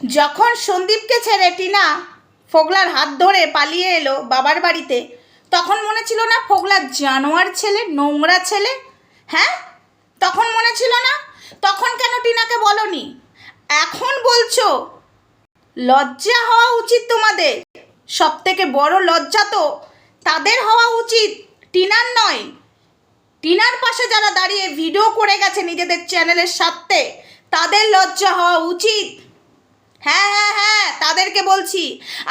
যখন সন্দীপকে ছেড়ে টিনা ফোগলার হাত ধরে পালিয়ে এলো বাবার বাড়িতে, তখন মনে ছিল না ফোগলার জানোয়ার ছেলে, নোংরা ছেলে? হ্যাঁ? তখন মনে ছিল না? তখন কেন টিনাকে বলনি? এখন বলছো? লজ্জা হওয়া উচিত তোমাদের। সব থেকে বড় লজ্জা তো তাদের হওয়া উচিত, টিনার নয়। টিনার পাশে যারা দাঁড়িয়ে ভিডিও করে গেছে নিজেদের চ্যানেলের সাথে তাদের লজ্জা হওয়া উচিত। হ্যাঁ হ্যাঁ হ্যাঁ তাদেরকে বলছি,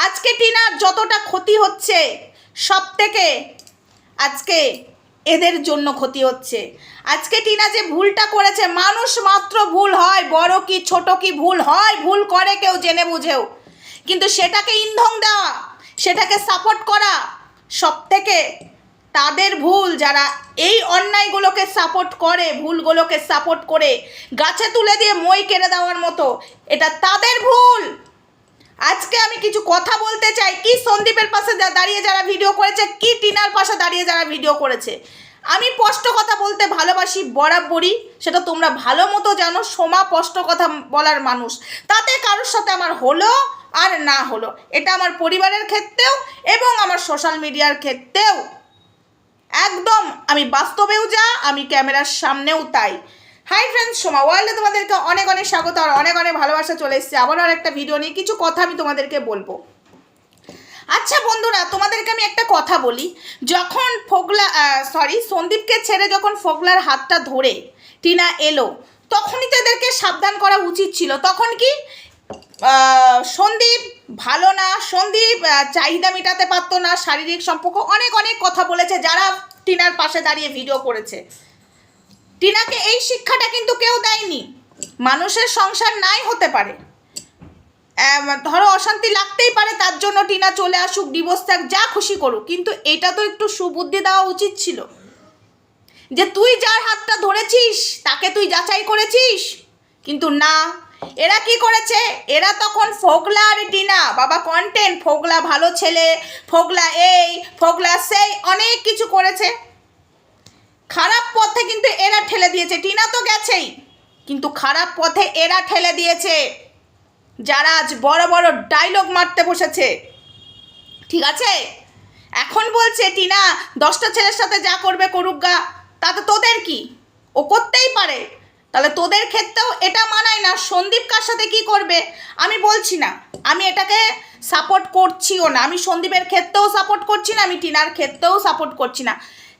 আজকে টিনার যতটা ক্ষতি হচ্ছে সব থেকে আজকে এদের জন্য ক্ষতি হচ্ছে। আজকে টিনা যে ভুলটা করেছে, মানুষ মাত্র ভুল হয়, বড় কি, ছোট কি, ভুল হয়, ভুল করে কেউ জেনে বুঝেও। কিন্তু সেটাকে ইন্ধন দেওয়া, সেটাকে সাপোর্ট করা সব থেকে তাদের ভুল যারা এই অন্যায়গুলোকে সাপোর্ট করে, ভুলগুলোকে সাপোর্ট করে গাছে তুলে দিয়ে মই কেড়ে দেওয়ার মতো, এটা তাদের ভুল। আজকে আমি কিছু কথা বলতে চাই, কি সন্দীপের পাশে দাঁড়িয়ে যারা ভিডিও করেছে, কি টিনার পাশে দাঁড়িয়ে যারা ভিডিও করেছে? আমি স্পষ্ট কথা বলতে ভালোবাসি বরাবরই সেটা তোমরা ভালো মতো জানো, সোমা স্পষ্ট কথা বলার মানুষ। তাতে কারোর সাথে আমার হলো আর না হলো, এটা আমার পরিবারের ক্ষেত্রেও এবং আমার সোশ্যাল মিডিয়ার ক্ষেত্রেও। একদম, আমি বাস্তবেও যা, আমি ক্যামেরার সামনেও তাই। হাই ফ্রেন্ডস সোমা ওয়ার্ল্ডে তোমাদেরকে অনেক অনেক স্বাগত আর অনেক অনেক ভালোবাসা চলে এসেছে। আবারও আর একটা ভিডিও নিয়ে কিছু কথা আমি তোমাদেরকে বলব। আচ্ছা বন্ধুরা, তোমাদেরকে আমি একটা কথা বলি। যখন ফোগলা সরি সন্দীপকে ছেড়ে যখন ফোগলার হাতটা ধরে টিনা এলো, তখনই তো এদেরকে সাবধান করা উচিত ছিল। তখন কি? সন্দীপ, ভালো না। সন্দীপ চাহিদা মেটাতে পারতো না। শারীরিক সম্পর্ক অনেক অনেক কথা বলেছে। যারা টিনার পাশে দাঁড়িয়ে ভিডিও করেছে। টিনাকে এই শিক্ষাটা কিন্তু কেউ দেয়নি। মানুষের সংসার নাই হতে পারে। ধরো অশান্তি লাগতেই পারে, তার জন্য টিনা চলে আসুক ডিভোর্স থাক, যা খুশি করুক। কিন্তু এটা তো একটু সুবুদ্ধি দেওয়া উচিত ছিল। যে তুই যার হাতটা ধরেছিস, তাকে তুই যাচাই করেছিস, কিন্তু না এরা কি করেছে? এরা তখন ফোগলা আর টিনা। বাবা কন্টেন্ট ফোগলা ভালো ছেলে, ফোগলা এই, ফোগলা সেই, অনেক কিছু করেছে। খারাপ পথে কিন্তু এরা ঠেলে দিয়েছে। টিনা তো গেছেই, কিন্তু খারাপ পথে এরা ঠেলে দিয়েছে। যারা আজ বড় বড় ডায়লগ মারতে বসেছে। ঠিক আছে? এখন বলছে, টিনা, দশটা ছেলের সাথে যা করবে করুক গা। তাতে তোদের কি? ও করতেই পারে। তাহলে তোদের ক্ষেত্রেও এটা মানায় না। সন্দীপ কার সাথে কি করবে? আমি বলছি না। আমি এটাকে সাপোর্ট করছিও না। আমি সন্দীপের ক্ষেত্রেও সাপোর্ট করছি না, আমি টিনার ক্ষেত্রেও সাপোর্ট করছি না।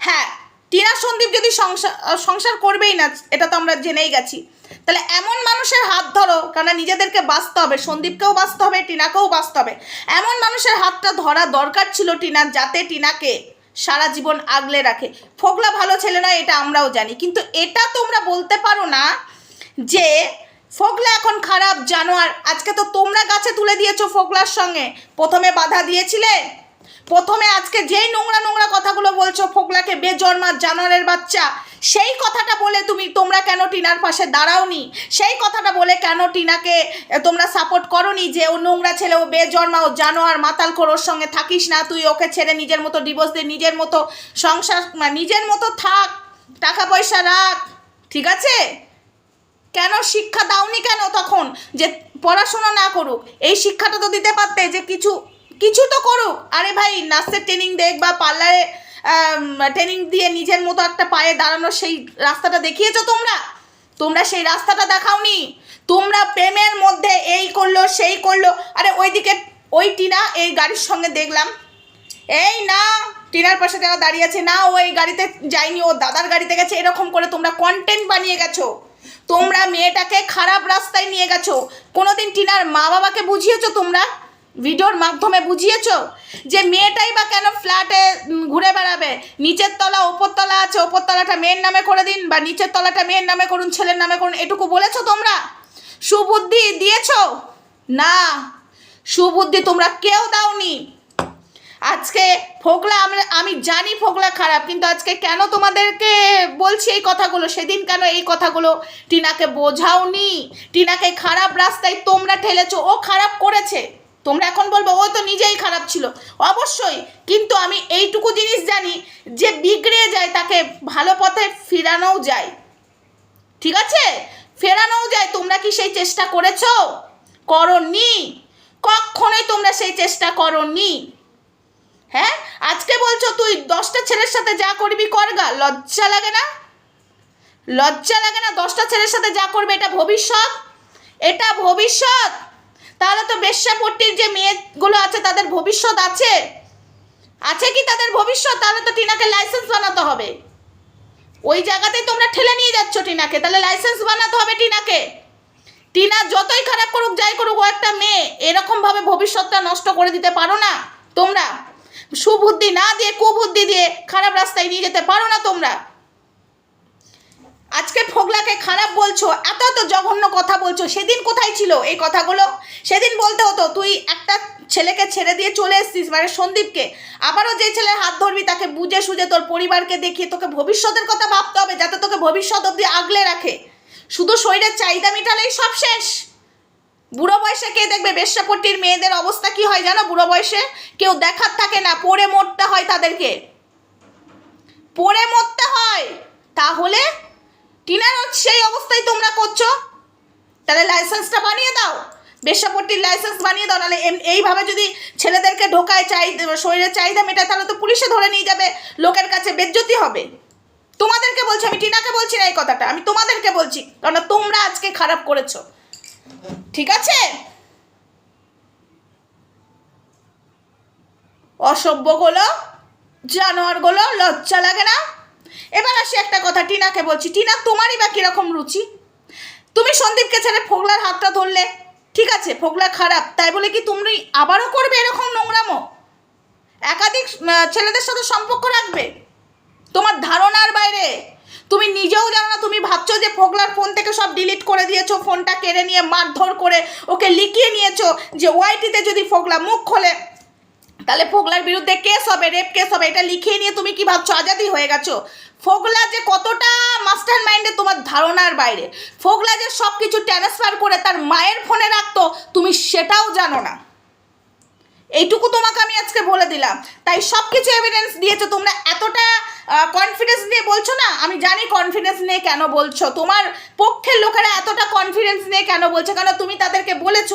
হ্যাঁ টিনা সন্দীপ যদি সংসার সংসার করবেই না, এটা তো আমরা জেনেই গেছি। তাহলে এমন মানুষের হাত ধরো কেন নিজেদেরকে বাঁচতে হবে। সন্দীপকেও বাঁচতে হবে, টিনাকেও বাঁচতে হবে। এমন মানুষের হাতটা ধরা দরকার ছিল টিনার, যাতে টিনাকে সারা জীবন আগলে রাখে। ফোকলা ভালো ছেলে নয়, এটা আমরাও জানি। কিন্তু এটা তোমরা বলতে পারো না যে ফোকলা এখন খারাপ জানোয়ার। আজকে তো তোমরা গাছে তুলে দিয়েছ ফোকলার সঙ্গে। প্রথমে বাধা দিয়েছিলে প্রথমে আজকে যেই নোংরা নোংরা কথাগুলো বলছো ফোগলাকে বেজন্মার জানোয়ারের বাচ্চা, সেই কথাটা বলে তুমি তোমরা কেন টিনার পাশে দাঁড়াওনি? সেই কথাটা বলে কেন টিনাকে তোমরা সাপোর্ট করনি যে ও নোংরা ছেলে, ও বেজন্মা, ও জানোয়ার, মাতাল খোর ওর সঙ্গে থাকিস না, তুই ওকে ছেড়ে নিজের মতো ডিভোর্স দে, নিজের মতো সংসার নিজের মতো থাক, টাকা পয়সা রাখ, ঠিক আছে? কেন শিক্ষা দাওনি কেন তখন? যে পড়াশোনা না করুক, এই শিক্ষাটা তো দিতে পারতে যে কিছু কিছু তো করুক। আরে ভাই, নার্সের ট্রেনিং দেখ বা পার্লারে ট্রেনিং দিয়ে নিজের মতো একটা পায়ে দাঁড়ানোর সেই রাস্তাটা দেখিয়েছো তোমরা? তোমরা সেই রাস্তাটা দেখাওনি। তোমরা প্রেমের মধ্যে এই করল, সেই করল। আরে ওইদিকে, ওই টিনা এই গাড়ির সঙ্গে দেখলাম। এই না, টিনার পাশে যারা দাঁড়িয়ে আছে, না, ও এই গাড়িতে যায়নি, ও দাদার গাড়িতে গেছে, এরকম করে তোমরা কন্টেন্ট বানিয়ে গেছো। তোমরা মেয়েটাকে খারাপ রাস্তায় নিয়ে গেছো। কোনোদিন টিনার মা বাবাকে বুঝিয়েছো তোমরা? ভিডিওর মাধ্যমে বুঝিয়েছো যে মেয়েটাই বা কেন ফ্ল্যাটে ঘুরে বেড়াবে? নিচের তলা, ওপর তলা আছে, ওপর তলাটা মেয়ের নামে করে দিন বা নিচের তলাটা মেয়ের নামে করুন, ছেলের নামে করুন, এটুকু বলেছ তোমরা? সুবুদ্ধি দিয়েছ? না। সুবুদ্ধি তোমরা কেউ দাওনি। আজকে ফোকলা আমরা আমি জানি ফোকলা খারাপ, কিন্তু আজকে কেন তোমাদেরকে বলছি এই কথাগুলো? সেদিন কেন এই কথাগুলো টিনাকে বোঝাওনি? টিনাকে খারাপ রাস্তায় তোমরা ঠেলেছো, ও খারাপ করেছে। তোমরা এখন বলব ও তো নিজেই খারাপ ছিল। অবশ্যই, কিন্তু আমি এইটুকু জিনিস জানি যে বিগড়ে যায়, তাকে ভালো পথে ফেরানোও যায়। ঠিক আছে? ফেরানোও যায়। তোমরা কি সেই চেষ্টা করেছ? করনি। কখনোই তোমরা সেই চেষ্টা করনি। হ্যাঁ? আজকে বলছো তুই দশটা ছেলের সাথে যা করবি করগা লজ্জা লাগে না? লজ্জা লাগে না দশটা ছেলের সাথে যা করবে? এটা ভবিষ্যৎ? এটা ভবিষ্যৎ? তাহলে তো বেশ্যাপট্টির যে মেয়েগুলো আছে, তাদের ভবিষ্যৎ আছে। আছে কি তাদের ভবিষ্যৎ? তাহলে তো টিনাকে লাইসেন্স বানাতে হবে। ওই জায়গাতেই তোমরা ঠেলে নিয়ে যাচ্ছ টিনাকে। তাহলে লাইসেন্স বানাতে হবে টিনাকে। টিনা যতই খারাপ করুক, যাই করুক, ও একটা মেয়ে। এরকমভাবে ভবিষ্যৎটা নষ্ট করে দিতে পারো না তোমরা। সুবুদ্ধি না দিয়ে, কুবুদ্ধি দিয়ে খারাপ রাস্তায় নিয়ে যেতে পারো না তোমরা। আজকে ফোগলাকে খারাপ বলছো, এত এত জঘন্য কথা বলছো, সেদিন কোথায় ছিল এই কথাগুলো? সেদিন বলতে হতো, তুই একটা ছেলেকে ছেড়ে দিয়ে চলে এসছিস মানে সন্দীপকে। আবারও যে ছেলের হাত ধরবি, তাকে বুঝে সুঝে তোর পরিবারকে দেখিয়ে তোকে ভবিষ্যতের কথা ভাবতে হবে, যাতে তোকে ভবিষ্যৎ অবধি আগলে রাখে। শুধু শরীরের চাহিদা মিটালেই সব শেষ। বুড়ো বয়সে কে দেখবে বেশ্যাপট্টির মেয়েদের অবস্থা কি হয় জানো? বুড়ো বয়সে কেউ দেখার থাকে না, পড়ে মরতে হয় তাদেরকে। পড়ে মরতে হয়। তাহলে টিনার সেই অবস্থায় তোমরা করছ? তাহলে লাইসেন্সটা বানিয়ে দাও। বেশ্যাপট্টির লাইসেন্স বানিয়ে দাও, নাহলে এইভাবে যদি ছেলেদেরকে ঢোকায় চাই শরীরের চাহিদা মেটায়, তাহলে তো পুলিশে ধরে নিয়ে যাবে, লোকের কাছে বেজ্জতি হবে। তোমাদেরকে বলছি, আমি টিনাকে বলছি না এই কথাটা, আমি তোমাদেরকে বলছি কারণ তোমরা আজকে খারাপ করেছ। ঠিক আছে? অসভ্যগুলো জানোয়ারগুলো লজ্জা লাগে না? এবার আসি একটা কথা, টিনাকে বলছি। টিনা, তোমারই বা কীরকম রুচি? তুমি সন্দীপকে ছেড়ে ফোগলার হাতটা ধরলে, ঠিক আছে, ফোগলা খারাপ, তাই বলে কি তুমি আবারও করবে এরকম নোংরামো? একাধিক ছেলেদের সাথে সম্পর্ক রাখবে? তোমার ধারণার বাইরে। তুমি নিজেও জানো না, তুমি ভাবছ যে ফোগলার ফোন থেকে সব ডিলিট করে দিয়েছ, ফোনটা কেড়ে নিয়ে মারধর করে ওকে লিখিয়ে নিয়েছো যে ওয়াইটিতে যদি ফোগলা মুখ খোলে, তাহলে ফোগলার বিরুদ্ধে কেস হবে, রেপ কেস হবে, এটা লিখিয়ে নিয়ে তুমি কি ভাবছ, আজাদি হয়ে গেছো? ফোগলা যে কতটা মাস্টার মাইন্ডে তোমার ধারণার বাইরে, ফোগলা যে সব কিছু ট্রান্সফার করে তার মায়ের ফোনে রাখতো, তুমি সেটাও জানো না। এইটুকু তোমাকে আমি আজকে বলে দিলাম। তাই সব কিছু এভিডেন্স দিয়েছ, তোমরা এতটা কনফিডেন্স নিয়ে বলছো না? আমি জানি কনফিডেন্স নিয়ে কেন বলছো। তোমার পক্ষের লোকেরা এতটা কনফিডেন্স নিয়ে কেন বলছে? কারণ তুমি তাদেরকে বলেছ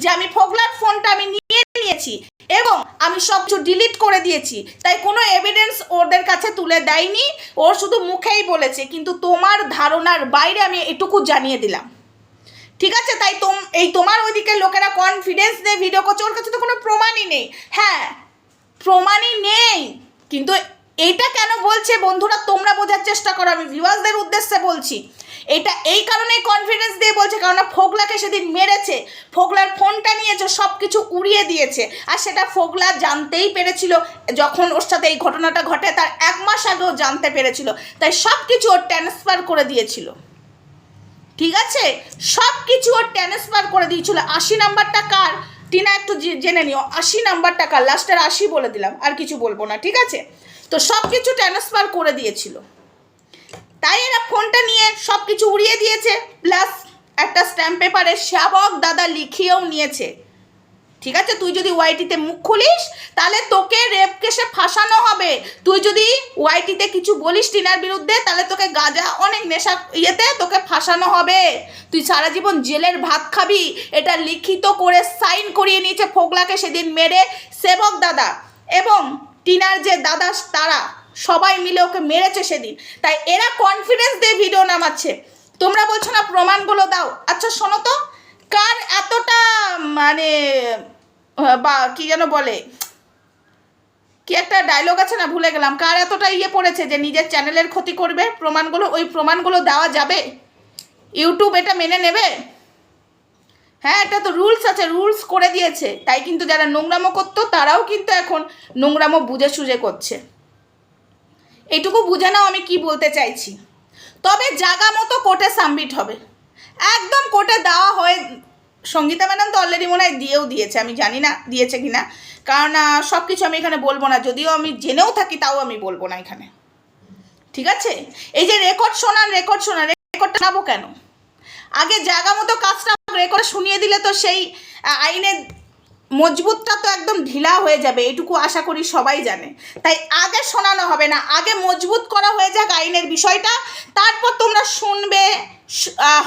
যে আমি ফোগলার ফোনটা আমি নিয়েছি এবং আমি সব কিছু ডিলিট করে দিয়েছি। তাই কোনো এভিডেন্স ওদের কাছে তুলে দেয়নি। ওর শুধু মুখেই বলেছে, কিন্তু তোমার ধারণার বাইরে আমি এটুকু জানিয়ে দিলাম। ঠিক আছে? তাই তোম, এই তোমার ওইদিকে লোকেরা কনফিডেন্স দিয়ে ভিডিও করছে, ওর কাছে তো কোনো প্রমাণই নেই। হ্যাঁ প্রমাণই নেই। কিন্তু এইটা কেন বলছে বন্ধুরা? তোমরা বোঝার চেষ্টা করো, আমি ভিউয়ার্সদের উদ্দেশ্যে বলছি। এটা এই কারণে কনফিডেন্স কারণ ফোগলাকে সেদিন মেরেছে। ফোগলার ফোনটা নিয়েছে সব কিছু উড়িয়ে দিয়েছে। আর সেটা ফোগলা জানতেই পেরেছিল। যখন ওর সাথে এই ঘটনাটা ঘটে, তার এক মাস আগেও জানতে পেরেছিল। তাই সব কিছু ওর ট্রান্সফার করে দিয়েছিল। ঠিক আছে? সব কিছু ওর ট্রান্সফার করে দিয়েছিল। আশি নাম্বারটা কার? টিনা, একটু জেনে নিও। আশি নাম্বারটা কার? লাস্টের আশি বলে দিলাম, আর কিছু বলব না, ঠিক আছে? তো সব কিছু ট্রান্সফার করে দিয়েছিল। তাই এরা ফোনটা নিয়ে সব কিছু উড়িয়ে দিয়েছে। প্লাস একটা স্ট্যাম্প পেপারে শ্যাবক দাদা লিখিয়েও নিয়েছে। ঠিক আছে? তুই যদি ওয়াইটিতে মুখ খুলিস, তাহলে তোকে রেপ কেসে ফাঁসানো হবে। তুই যদি ওয়াইটিতে কিছু বলিস টিনার বিরুদ্ধে, তাহলে তোকে গাজা অনেক নেশা ইয়েতে তোকে ফাঁসানো হবে। তুই সারা জীবন জেলের ভাত খাবি। এটা লিখিত করে সাইন করিয়ে নিয়েছে ফোগলাকে সেদিন মেরে সেবক দাদা। এবং টিনার যে দাদা, তারা সবাই মিলে ওকে মেরেছে সেদিন। তাই এরা কনফিডেন্স দিয়ে ভিডিও নামাচ্ছে। তোমরা বলছো না প্রমাণগুলো দাও। আচ্ছা শোনো তো, কার এতটা মানে বা, কি যেন বলে, কি একটা ডায়লগ আছে না, ভুলে গেলাম। কার এতটা ইয়ে পড়েছে যে নিজের চ্যানেলের ক্ষতি করবে? প্রমাণগুলো, ওই প্রমাণগুলো দেওয়া যাবে? ইউটিউব এটা মেনে নেবে? হ্যাঁ এটা তো রুলস আছে রুলস করে দিয়েছে। তাই কিন্তু যারা নোংরামো করতো, তারাও কিন্তু এখন নোংরামো বুঝে সুঝে করছে। এইটুকু বুঝে নাও আমি কি বলতে চাইছি। তবে জাগা মতো কোর্টে সাবমিট হবে। একদম কোর্টে দেওয়া হয়ে, সঙ্গীতা ম্যাডাম তো অলরেডি মনে হয় দিয়েও দিয়েছে, আমি জানি না দিয়েছে কি না কারণ সব কিছু আমি এখানে বলব না, যদিও আমি জেনেও থাকি, তাও আমি বলব না এখানে। ঠিক আছে? এই যে রেকর্ড শোনান রেকর্ড শোনান রেকর্ডটা নেব কেন? আগে জায়গা মতো কাজটা রেকর্ড শুনিয়ে দিলে তো সেই আইনের মজবুতটা তো একদম ঢিলা হয়ে যাবে, এটুকু আশা করি সবাই জানে। তাই আগে শোনানো হবে না, আগে মজবুত করা হয়ে যাক আইনের বিষয়টা, তারপর তোমরা শুনবে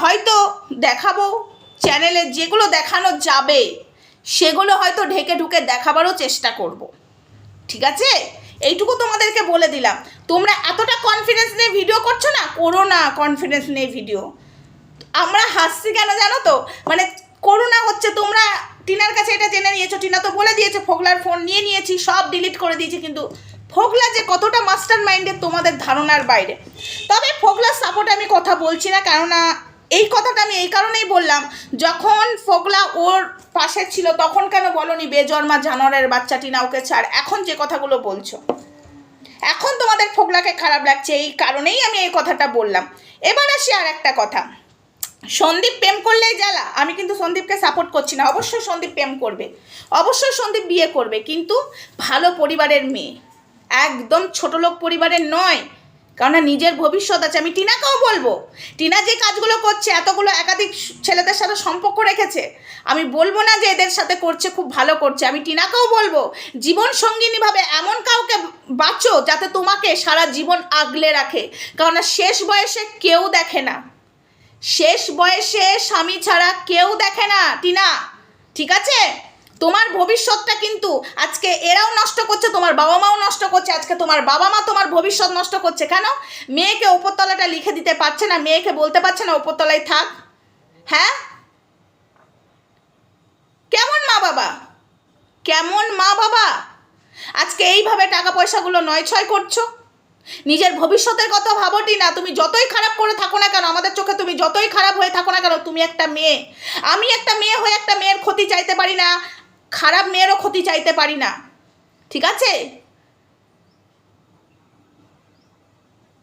হয়তো দেখাবো, চ্যানেলে যেগুলো দেখানো যাবে, সেগুলো হয়তো ঢেকে ঢুকে দেখাবারও চেষ্টা করব। ঠিক আছে? এইটুকু তোমাদেরকে বলে দিলাম। তোমরা এতটা কনফিডেন্স নিয়ে ভিডিও করছ না? করো না কনফিডেন্স নিয়ে ভিডিও আমরা হাসছি কেন জানো তো? মানে করোনা হচ্ছে, তোমরা টিনার কাছে এটা জেনে নিয়েছো, টিনা তো বলে দিয়েছে, ফোগলার ফোন নিয়ে নিয়েছি, সব ডিলিট করে দিয়েছি, কিন্তু ফোগলা যে কতটা মাস্টার মাইন্ডের তোমাদের ধারণার বাইরে। তবে ফোগলার সাপোর্ট আমি কথা বলছি না, কেননা এই কথাটা আমি এই কারণেই বললাম, যখন ফোগলা ওর পাশে ছিল, তখন কেন বলনি, বেজন্মা জানোয়ারের বাচ্চা টিনা ওকে ছাড়, এখন যে কথাগুলো বলছো। এখন তোমাদের ফোগলাকে খারাপ লাগছে, এই কারণেই আমি এই কথাটা বললাম। এবার আসি আর একটা কথা। সন্দীপ প্রেম করলেই জ্বালা। আমি কিন্তু সন্দীপকে সাপোর্ট করছি না। অবশ্যই সন্দীপ প্রেম করবে। অবশ্যই সন্দীপ বিয়ে করবে। কিন্তু ভালো পরিবারের মেয়ে। একদম ছোট লোক পরিবারের নয়। কারণ নিজের ভবিষ্যৎ আছে। আমি টিনাকেও বলব। টিনা যে কাজগুলো করছে, এতগুলো একাধিক ছেলেদের সাথে সম্পর্ক রেখেছে, আমি বলব না যে এদের সাথে করছে, খুব ভালো করছে। আমি টিনাকেও বলব, জীবন সঙ্গিনীভাবে এমন কাউকে বাঁচো যাতে তোমাকে সারা জীবন আগলে রাখে। কারণ শেষ বয়সে কেউ দেখে না। শেষ বয়সে স্বামী ছাড়া কেউ দেখে না, টিনা। ঠিক আছে? তোমার ভবিষ্যৎটা কিন্তু আজকে এরাও নষ্ট করছে, তোমার বাবা মাও নষ্ট করছে, আজকে তোমার বাবা মা তোমার ভবিষ্যৎ নষ্ট করছে। কেন? মেয়েকে ওপরতলাটা লিখে দিতে পারছে না, মেয়েকে বলতে পারছে না ওপরতলায় থাক। হ্যাঁ? কেমন মা বাবা? কেমন মা বাবা? আজকে এইভাবে টাকা পয়সাগুলো নয় ছয় করছ। নিজের ভবিষ্যতের কথা ভাবোটি না তুমি যতই খারাপ করে থাকো না কেন, আমাদের তুমি যতই খারাপ হয়ে থাকো না কেন তুমি একটা মেয়ে। আমি একটা মেয়ে হয়ে একটা মেয়ের ক্ষতি চাইতে পারি না খারাপ মেয়েরও ক্ষতি চাইতে পারি না। ঠিক আছে?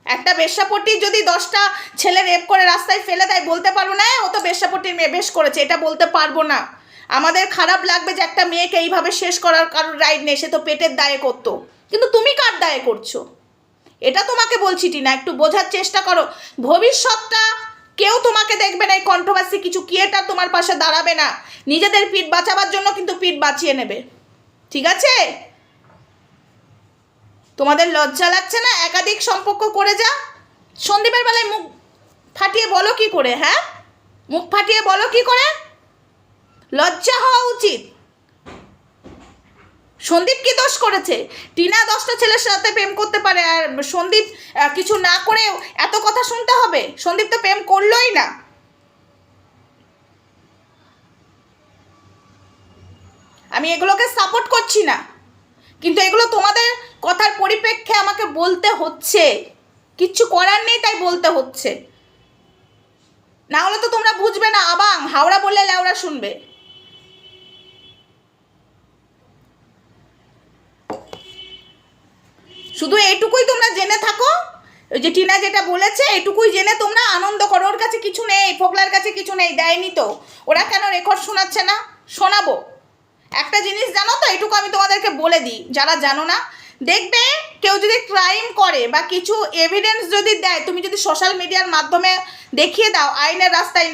একটা বেশ্যাপট্টি যদি দশটা ছেলে রেপ করে রাস্তায় ফেলে দেয় বলতে পারব না "এ, ও তো বেশ্যাপট্টির মেয়ে বেশ করেছে এটা বলতে পারব না। আমাদের খারাপ লাগবে যে একটা মেয়েকে এইভাবে শেষ করার কারোর রাইট নেই সে তো পেটের দায়ে করতো। কিন্তু তুমি কার দায়ে করছ? এটা তোমাকে বলছি টিনা একটু বোঝার চেষ্টা করো। ভবিষ্যৎটা কেউ তোমাকে দেখবে না এই কন্ট্রোভার্সি কিছু কি এটা তোমার পাশে দাঁড়াবে না। নিজেদের পিঠ বাঁচাবার জন্য কিন্তু পিঠ বাঁচিয়ে নেবে। ঠিক আছে? তোমাদের লজ্জা লাগছে না? একাধিক সম্পর্ক করে যা। সন্দীপের বেলায় মুখ ফাটিয়ে বলো কি করে হ্যাঁ? মুখ ফাটিয়ে বলো কি করে? লজ্জা হওয়া উচিত। সন্দীপ কি দোষ করেছে? টিনা দশটা ছেলের সাথে প্রেম করতে পারে আর সন্দীপ কিছু না করে এত কথা শুনতে হবে? সন্দীপ তো প্রেম করলোই না। আমি এগুলোকে সাপোর্ট করছি না। কিন্তু এগুলো তোমাদের কথার পরিপ্রেক্ষে আমাকে বলতে হচ্ছে। কিচ্ছু করার নেই তাই বলতে হচ্ছে। না হলে তো তোমরা বুঝবে না, আবাং, হাওড়া বললে লেওড়া শুনবে। শুধু এইটুকুই তোমরা জেনে থাকো। ওই যে টিনা যেটা বলেছে, এটুকুই জেনে তোমরা আনন্দ করো। ওর কাছে কিছু নেই ফোকলার কাছে কিছু নেই, দেয়নি তো। ওরা কেন রেকর্ড শোনাচ্ছে না? শোনাবো। একটা জিনিস জানো তো, এটুকু আমি তোমাদেরকে বলে দিই, যারা জানো না, দেখবে কেউ যদি ক্রাইম করে বা কিছু এভিডেন্স যদি দেয়, তুমি যদি সোশ্যাল মিডিয়ার মাধ্যমে দেখিয়ে দাও, আইনের রাস্তায়,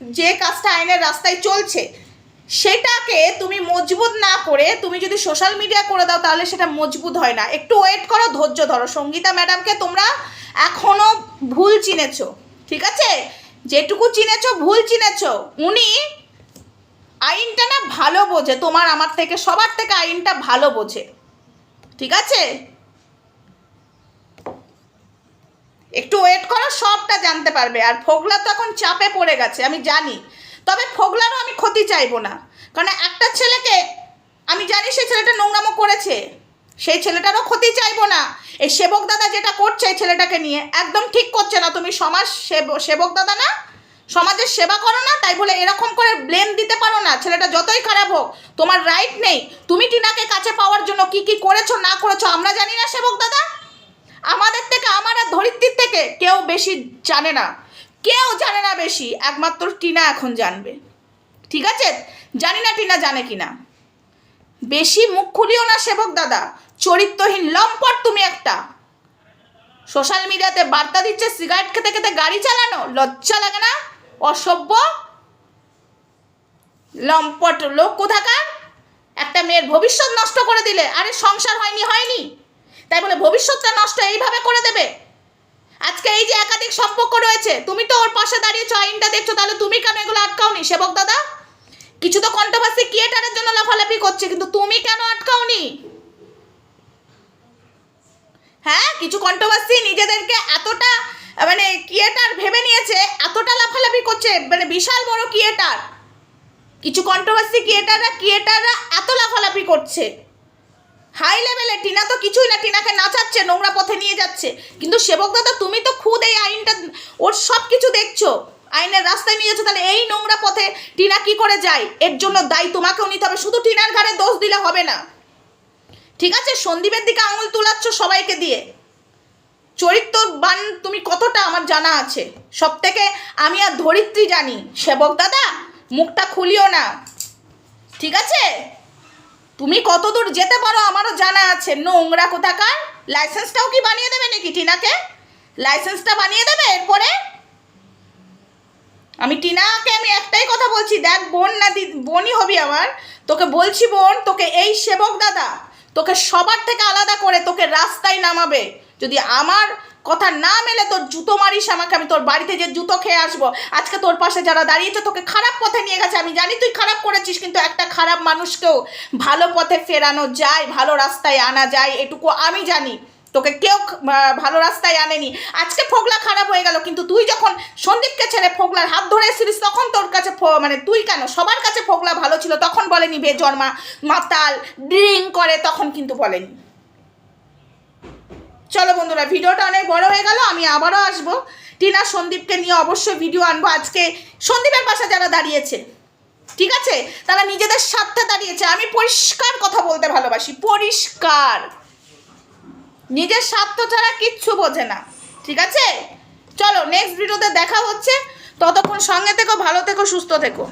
যে কাজটা আইনের রাস্তায় চলছে সেটাকে তুমি মজবুত না করে তুমি যদি সোশ্যাল মিডিয়া করে দাও, তাহলে সেটা মজবুত হয় না। একটু ওয়েট করো, ধৈর্য ধরো। সঙ্গীতা ম্যাডামকে তোমরা এখনও ভুল চিনেছ, ঠিক আছে? যেটুকু চিনেছ, ভুল চিনেছ। উনি আইনটা না ভালো বোঝে, তোমার আমার থেকে, সবার থেকে আইনটা ভালো বোঝে, ঠিক আছে? একটু ওয়েট করো, সবটা জানতে পারবে। আর ফোগলা তো এখন চাপে পড়ে গেছে, আমি জানি। তবে ফোগলারও আমি ক্ষতি চাইব না। কারণ একটা ছেলেকে, আমি জানি সেই ছেলেটা নোংরামো করেছে। সেই ছেলেটারও ক্ষতি চাইব না। এই সেবক দাদা যেটা করছে ছেলেটাকে নিয়ে, একদম ঠিক করছে না। তুমি সমাজ সেব- সেবক দাদা না? সমাজের সেবা করো না? তাই বলে এরকম করে ব্লেম দিতে পারো না। ছেলেটা যতই খারাপ হোক, তোমার রাইট নেই। তুমি টিনাকে কাছে পাওয়ার জন্য কি কি করেছ, না করেছ, আমরা জানি না সেবক দাদা। আমাদের থেকে, আমার আর ধরিত্রীর থেকে কেউ বেশি জানে না। কেউ জানে না বেশি, একমাত্র টিনা এখন জানবে। ঠিক আছে? জানি না টিনা জানে কি না বেশি মুখ খুলিও না সেবক দাদা, চরিত্রহীন লম্পট তুমি একটা। সোশ্যাল মিডিয়াতে বার্তা দিচ্ছে, সিগারেট খেতে খেতে গাড়ি চালানো, লজ্জা লাগে না? অসভ্য? লম্পট লোক কোথাকার? একটা মেয়ের ভবিষ্যৎ নষ্ট করে দিলে, আরে সংসার হয়নি হয়নি। তাই বলে ভবিষ্যৎটা নষ্ট এইভাবে করে দেবে? আজকে এই যে একাধিক সম্পর্ক রয়েছে, তুমি তো ওর পাশে দাঁড়িয়েছো আইনটা দেখছ, তাহলে তুমি কেন এগুলো আটকাওনি, সেবক দাদা? কিছু তো কন্ট্রোভার্সি ক্রিয়েটারের জন্য লাফালাফি করছে, কিন্তু তুমি কেন আটকাওনি? হ্যাঁ কিছু কন্ট্রোভার্সি নিজেদেরকে এতটা মানে ক্রিয়েটার ভেবে নিয়েছে, এতটা লাফালাফি করছে মানে বিশাল বড় ক্রিয়েটার কিছু কন্ট্রোভার্সি ক্রিয়েটাররা ক্রিয়েটাররা এত লাফালাফি করছে। হাই লেভেলে, টিনা তো কিছুই না, টিনাকে নাচাচ্ছে, নোংরা পথে নিয়ে যাচ্ছে। কিন্তু সেবক দাদা, তুমি তো খুদ এই আইনটা, ওর সব কিছু দেখছ। আইনের রাস্তায় নিয়ে যাচ্ছ, তাহলে এই নোংরা পথে টিনা কি করে যায়? এর জন্য দায়ী তোমাকেও নিতে হবে, শুধু টিনার ঘাড়ে দোষ দিলে হবে না। ঠিক আছে, সন্দীপের দিকে আঙুল তুলাচ্ছ সবাইকে দিয়ে। চরিত্রবান তুমি কতটা আমার জানা আছে। সব থেকে আমি আর ধরিত্রী জানি। সেবক দাদা, মুখটা খুলিও না। ঠিক আছে? তুমি কত দূর যেতে পারো আমারও জানা আছে। নোংরা কোথাকার? লাইসেন্সটাও কি বানিয়ে দেবে নাকি টিনাকে? লাইসেন্সটা বানিয়ে দেবে এরপরে? আমি টিনাকে আমি একটাই কথা বলছি, দেখ বোন না বোনই হবি আমার তোকে বলছি বোন, তোকে এই সেবক দাদা, তোকে সবার থেকে আলাদা করে তোকে রাস্তায় নামাবে। যদি আমার কথা না মেলে তোর জুতো মারিস আমাকে, আমি তোর বাড়িতে যে জুতো খেয়ে আসব। আজকে তোর পাশে যারা দাঁড়িয়েছে, তোকে খারাপ পথে নিয়ে গেছে। আমি জানি তুই খারাপ করেছিস, কিন্তু একটা খারাপ মানুষকেও ভালো পথে ফেরানো যায়, ভালো রাস্তায় আনা যায়, এটুকু আমি জানি। তোকে কেউ ভালো রাস্তায় আনেনি। আজকে ফোগলা খারাপ হয়ে গেল, কিন্তু তুই যখন সন্দীপকে ছেড়ে ফোগলার হাত ধরে এসেছিলিস, তখন তোর কাছে মানে তুই কেন? সবার কাছে ফোগলা ভালো ছিল, তখন বলেনি বেজন্মা মাতাল, ড্রিঙ্ক করে, তখন কিন্তু বলেনি। চলো বন্ধুরা, ভিডিওটা অনেক বড় হয়ে গেল, আমি আবারও আসব। টিনা, সন্দীপকে নিয়ে অবশ্যই ভিডিও আনব আজকে। সন্দীপের পাশে যারা দাঁড়িয়েছে, ঠিক আছে? তারা নিজেদের স্বার্থে দাঁড়িয়েছে। আমি পরিষ্কার কথা বলতে ভালোবাসি, পরিষ্কার। নিজের স্বার্থ ছাড়া কিচ্ছু বোঝে না, ঠিক আছে? চলো নেক্সট ভিডিওতে দেখা হচ্ছে। ততক্ষণ সঙ্গে থেকো, ভালো থেকো, সুস্থ থেকো।